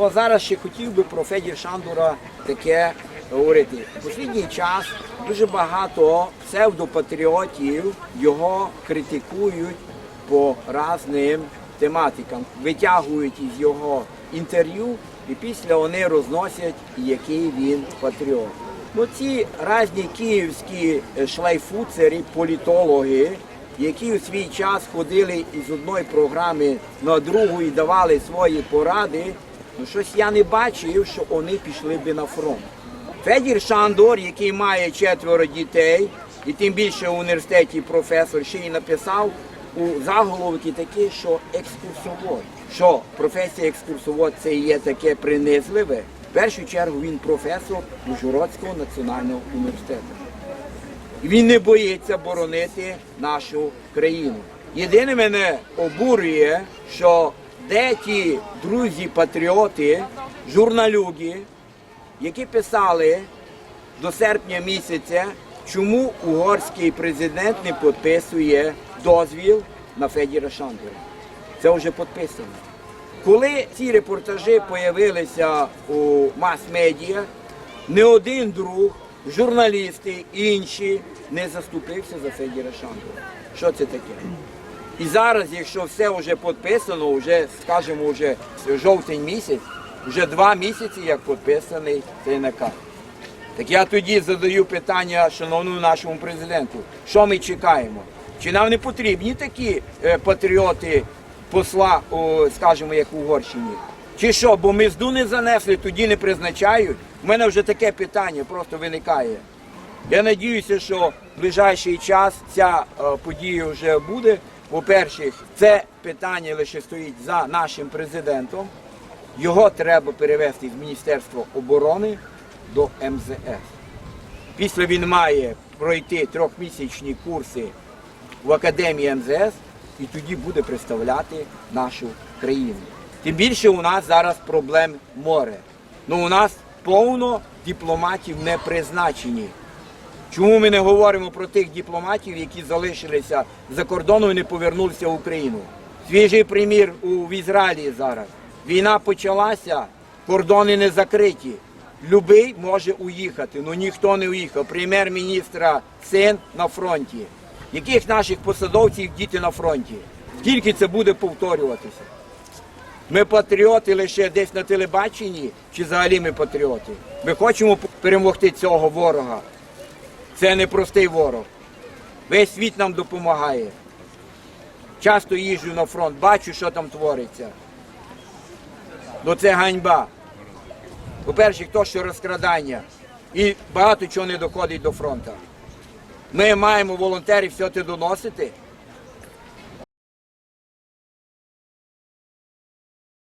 Ну, зараз ще хотів би про Федір Шандура таке говорити. В час дуже багато псевдопатріотів його критикують по різним тематикам, витягують із його інтерв'ю і після вони розносять, який він патріот. Ну, ці різні київські е, політологи, які у свій час ходили із одної програми на другу і давали свої поради, ну щось я не бачив, що вони пішли би на фронт. Федір Шандор, який має четверо дітей, і тим більше в університеті професор, ще й написав у заголовки такі, що екскурсовод, що професія екскурсовод це є таке принизливе. В першу чергу він професор Ужгородського національного університету. Він не боїться боронити нашу країну. Єдине мене обурює, що де ті друзі-патріоти, журналюги, які писали до серпня місяця, чому угорський президент не підписує дозвіл на Федіра Шандора. Це вже підписано. Коли ці репортажі з'явилися у мас-медіа, не один друг, журналісти, інші не заступився за Федіра Шандора. Що це таке? І зараз, якщо все вже підписано, вже, скажімо, вже жовтень місяць, вже два місяці, як підписаний цей наказ. Так я тоді задаю питання шановному нашому президенту, що ми чекаємо? Чи нам не потрібні такі е, патріоти посла, скажімо, як в Угорщині? Чи що, бо ми зду не занесли, тоді не призначають? У мене вже таке питання просто виникає. Я надіюся, що в ближайший час ця е, подія вже буде. По-перше, це питання лише стоїть за нашим президентом. Його треба перевести з Міністерства оборони до МЗС. Після він має пройти трьохмісячні курси в Академії МЗС і тоді буде представляти нашу країну. Тим більше у нас зараз проблем море. Ну у нас повно дипломатів не призначені. Чому ми не говоримо про тих дипломатів, які залишилися за кордоном і не повернулися в Україну? Свіжий примір у в Ізраїлі зараз. Війна почалася, кордони не закриті. Любий може уїхати, але ніхто не уїхав. Прем'єр-міністра син на фронті. Яких наших посадовців діти на фронті? Скільки це буде повторюватися? Ми патріоти лише десь на телебаченні, чи взагалі ми патріоти? Ми хочемо перемогти цього ворога. Це не простий ворог. Весь світ нам допомагає. Часто їжджу на фронт, бачу, що там твориться. Ну це ганьба. По-перше, то, що розкрадання. І багато чого не доходить до фронту. Ми маємо волонтерів все це доносити,